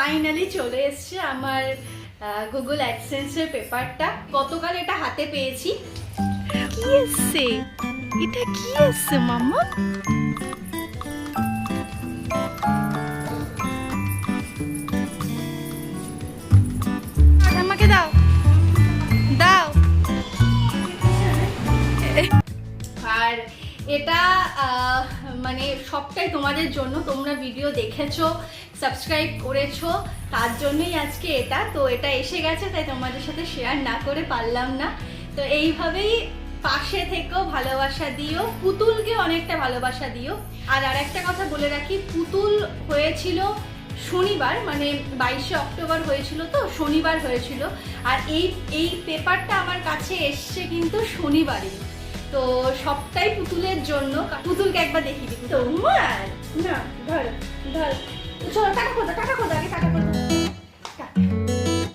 Finally চলে এসছে আমার গুগল অ্যাডসেন্সের পেপারটা গতকাল এটা হাতে পেয়েছি। কি এসছে? এটা কি এসছে, মাম্মা? দাও। দাও। আর এটা মানে সবটাই তোমাদের জন্য তোমরা ভিডিও দেখেছ সাবস্ক্রাইব করেছ, তার জন্যই আজকে এটা। তো এটা এসে গেছে, তাই তোমাদের সাথে শেয়ার না করে পারলাম না। তো এইভাবেই পাশে থেকেও ভালোবাসা দিও। পুতুলকে অনেকটা ভালোবাসা দিও। আর আর একটা কথা বলে রাখি, পুতুল হয়েছিল শনিবার মানে বাইশে অক্টোবর হয়েছিল তো, শনিবার হয়েছিল। আর এই এই পেপারটা আমার কাছে এসছে কিন্তু শনিবারই। তো সবটাই পুতুলের জন্য। পুতুলকে একবার দেখিয়ে দিচ্ছি তোমার?